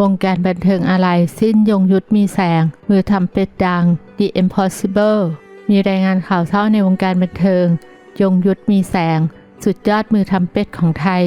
วงการบันเทิงอะไรสิ้นยงยุทธมีแสง มือทำเป็ดดัง The Impossible มีรายงานข่าวเศร้าในวงการบันเทิง ยงยุทธมีแสง สุดยอดมือทำเป็ดของไทย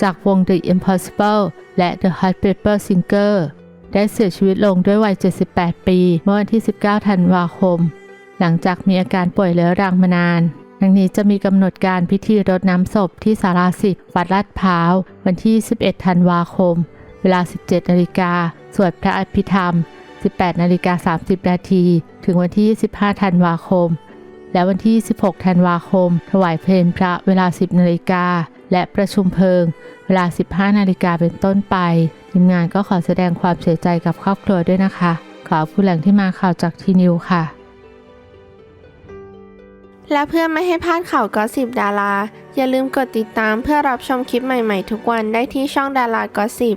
จากวง The Impossible และ The Hot Pepper Singer ได้เสียชีวิตลงด้วยวัย 78 ปี เมื่อวันที่ 19 ธันวาคม หลังจากมีอาการป่วยเรื้อรังมานานดังนี้จะมีกำหนดการพิธีรดน้ำศพที่สาราสิบวัดลาดพร้าว วันที่ 11 ธันวาคม เวลา 17 นาฬิกา สวดพระอภิธรรม 18 นาฬิกา 30 นาที ถึงวันที่ 25 ธันวาคม และวันที่ 16 ธันวาคม ถวายเพลงพระเวลา 10 นาฬิกา และประชุมเพลิง เวลา 15 นาฬิกาเป็นต้นไป ทีมงานก็ขอแสดงความเสียใจกับครอบครัวด้วยนะคะ ขอบคุณแหล่งที่มาข่าวจากทีนิวค่ะ และเพื่อไม่ให้พลาดข่าวก็สิบดารา อย่าลืมกดติดตามเพื่อรับชมคลิปใหม่ๆ ทุกวันได้ที่ช่องดารากอสิบ